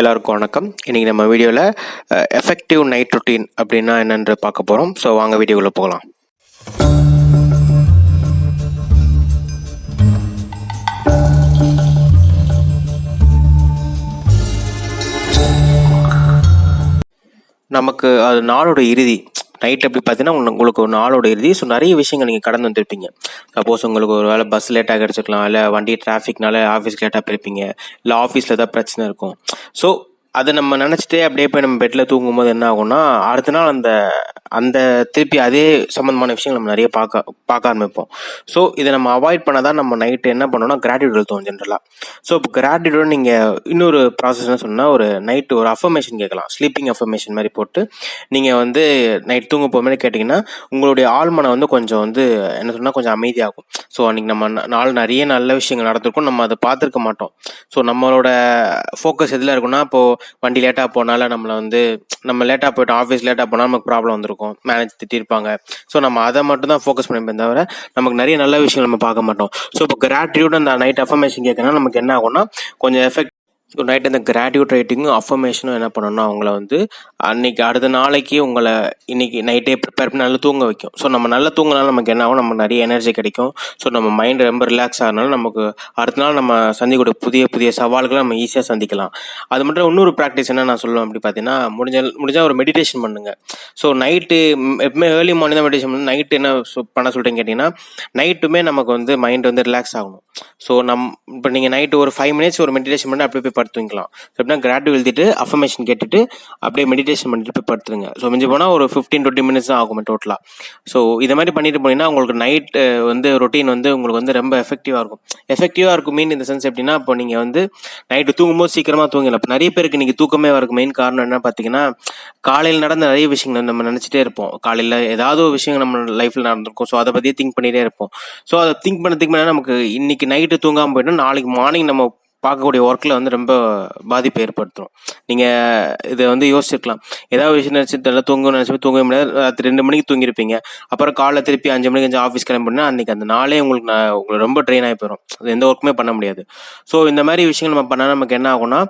எல்லாருக்கும் வணக்கம். இன்றைக்கி நம்ம வீடியோவில் எஃபெக்டிவ் நைட் ரொட்டீன் அப்படின்னா என்னென்று பார்க்க போகிறோம் ஸோ வாங்க வீடியோக்குள்ளே போகலாம். நமக்கு அது நாளோட இறுதி. நைட் அப்படி பார்த்தீங்கன்னா உங்களுக்கு- ஒரு நாளோட இறுதி. ஸோ நிறைய விஷயங்கள் நீங்கள் கடந்து வந்திருப்பீங்க. சப்போஸ் உங்களுக்கு ஒரு வேளை பஸ் லேட்டாக கிடச்சிருக்கலாம் இல்லை வண்டி டிராஃபிக்னால ஆஃபீஸ் லேட்டாக போயிருப்பீங்க இல்லை ஆஃபீஸில் ஏதாவது பிரச்சனை இருக்கும். ஸோ அதை நம்ம நினச்சிட்டே அப்படியே போய் நம்ம பெட்டில் தூங்கும்போது என்ன ஆகும்னா அடுத்த நாள் அந்த அந்த திருப்பி அதே சம்மந்தமான விஷயங்கள் நம்ம நிறைய பார்க்க பார்க்க ஆரம்பிப்போம். ஸோ இதை நம்ம அவாய்ட் பண்ண தான் நம்ம நைட்டு என்ன பண்ணோம்னா கிராட்டிடியூட் எழுத்துவோம் ஜென்ரலாக ஸோ இப்போ கிராட்டிடியூட் நீங்கள் இன்னொரு ப்ராசஸ்னு சொன்னால் ஒரு நைட்டு ஒரு அஃபர்மேஷன் கேட்கலாம். ஸ்லீப்பிங் அஃபர்மேஷன் மாதிரி போட்டு நீங்கள் வந்து நைட் தூங்க போகும்போது கேட்டிங்கன்னா உங்களுடைய ஆழ்மனை வந்து கொஞ்சம் வந்து என்ன சொன்னால் கொஞ்சம் அமைதியாகும். ஸோ அன்றைக்கி நம்ம நாள் நிறைய நல்ல விஷயங்கள் நடந்திருக்கும் நம்ம அதை பார்த்துருக்க மாட்டோம். ஸோ நம்மளோட ஃபோக்கஸ் எதில் இருக்குன்னா இப்போது வண்டி லேட்டாக போனால நம்மளை வந்து நம்ம லேட்டாக போய்ட்டு ஆஃபீஸ் லேட்டாக போனால் நமக்கு ப்ராப்ளம் வந்திருக்கும். மேனேஜ் திட்டிருப்பாங்க ஸோ நம்ம அதை மட்டும் தான் ஃபோக்கஸ் பண்ணிப்போம் தவிர நமக்கு நிறைய நல்ல விஷயங்கள் நம்ம பார்க்க மாட்டோம். ஸோ இப்போ கிராட்டிடியூட் அந்த நைட் அஃபர்மேஷன் கேட்கறதுனா நமக்கு என்ன ஆகும்னா கொஞ்சம் எஃபெக்ட் ஸோ நைட் அந்த கிராட்டியூட் ரைட்டிங்கும் அஃபர்மேஷனும் என்ன பண்ணணும்னா அவங்கள வந்து அன்னைக்கு அடுத்த நாளைக்கு உங்களை இன்னைக்கு நைட்டே ப்ரிப்பேர் பண்ணி நல்லா தூங்க வைக்கும். ஸோ நம்ம நல்லா தூங்கினாலும் நமக்கு என்ன ஆகும்? நம்ம நிறைய எனர்ஜி கிடைக்கும். ஸோ நம்ம மைண்ட் ரொம்ப ரிலாக்ஸ் ஆகினாலும் நமக்கு அடுத்த நாள் நம்ம சந்திக்கக்கூடிய புதிய புதிய சவால்களை நம்ம ஈஸியாக சந்திக்கலாம். அது மட்டும் இன்னொரு ப்ராக்டிஸ் என்ன நான் சொல்லுவேன் அப்படி பார்த்தீங்கன்னா முடிஞ்ச முடிஞ்சால் ஒரு மெடிடேஷன் பண்ணுங்க. ஸோ நைட்டு எப்பவுமே ஏர்லி மார்னிங் தான் மெடிடேஷன் பண்ணி நைட்டு என்ன சொ- பண்ண சொல்கிறேன்னு கேட்டிங்கன்னா நைட்டுமே நமக்கு வந்து மைண்ட் வந்து ரிலாக்ஸ் ஆகணும். ஸோ நம் இப்போ நீங்கள் நைட்டு ஒரு ஃபைவ் மினிட்ஸ் ஒரு மெடிடேஷன் பண்ணி அப்படி போய் படுத்துக்கலாம் ஸோ எப்படின்னா கிராட்டு எழுதிட்டு அஃபர்மேஷன் கேட்டுட்டு அப்படியே மெடிடேஷன் பண்ணிட்டு போய் படுத்துருங்க. ஸோ மிஞ்சி போனால் ஒரு ஃபிஃப்டீன் டுவெண்ட்டி மினிட்ஸ் தான் ஆகும் டோட்டலாக ஸோ இதை மாதிரி பண்ணிட்டு போனீங்கன்னா உங்களுக்கு நைட் வந்து ரொட்டீன் வந்து உங்களுக்கு வந்து ரொம்ப எஃபெக்டிவாக இருக்கும். எஃபெக்டிவாக இருக்கும் மீன் இந்த சென்ஸ் எப்படின்னா இப்போ நீங்கள் வந்து நைட்டு தூங்கும்போது சீக்கிரமாக தூங்கலாம் இப்போ நிறைய பேருக்கு இன்னைக்கு தூக்கமே வரக்கு மெயின் காரணம் என்ன பார்த்தீங்கன்னா காலையில் நடந்த நிறைய விஷயங்கள் நம்ம நினச்சிட்டே இருப்போம். காலையில் ஏதாவது ஒரு விஷயம் நம்ம லைஃப்பில் நடந்திருக்கும். ஸோ அதை பற்றியே திங்க் பண்ணிகிட்டே இருப்போம். ஸோ அதை திங்க் பண்ண திங்க் பண்ண நமக்கு இன்னைக்கு நைட்டு தூங்காமல் போயிட்டோம் நாளைக்கு மார்னிங் நம்ம பார்க்கக்கூடிய ஒர்க்கில் வந்து ரொம்ப பாதிப்பு ஏற்படுத்தும். நீங்கள் இதை வந்து யோசிச்சிருக்கலாம். ஏதாவது விஷயம் நினச்சி நல்லா தூங்கணும்னு நினச்சி தூங்க முடியாது. ராத்திரி ரெண்டு மணிக்கு தூங்கியிருப்பீங்க. அப்புறம் காலைல திருப்பி அஞ்சு மணிக்கு அஞ்சு ஆஃபீஸ் கிளம்பினா அன்றைக்கி அந்த நாளே உங்களுக்கு நான் உங்களுக்கு ரொம்ப ட்ரெயின் ஆகி போயிடும் அது எந்த ஒர்க்குமே பண்ண முடியாது. ஸோ இந்த மாதிரி விஷயங்கள் நம்ம பண்ணால் நமக்கு என்ன ஆகும்னா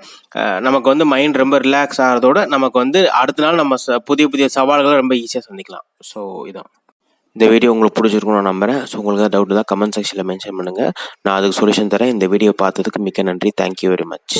நமக்கு வந்து மைண்ட் ரொம்ப ரிலாக்ஸ் ஆகிறதோட நமக்கு வந்து அடுத்த நாள் நம்ம ச- புதிய புதிய சவால்களை ரொம்ப ஈஸியாக சந்திக்கலாம். ஸோ இதான். இந்த வீடியோ உங்களுக்கு பிடிச்சிருக்கும்னு நான் நம்புறேன். ஸோ உங்களுக்கு ஏதாவது டவுட் தான் கமெண்ட் செக்ஷனில் மென்ஷன் பண்ணுங்கள் நான் அதுக்கு சொல்யூஷன் தரேன். இந்த வீடியோ பார்த்ததுக்கு மிக்க நன்றி. Thank you very much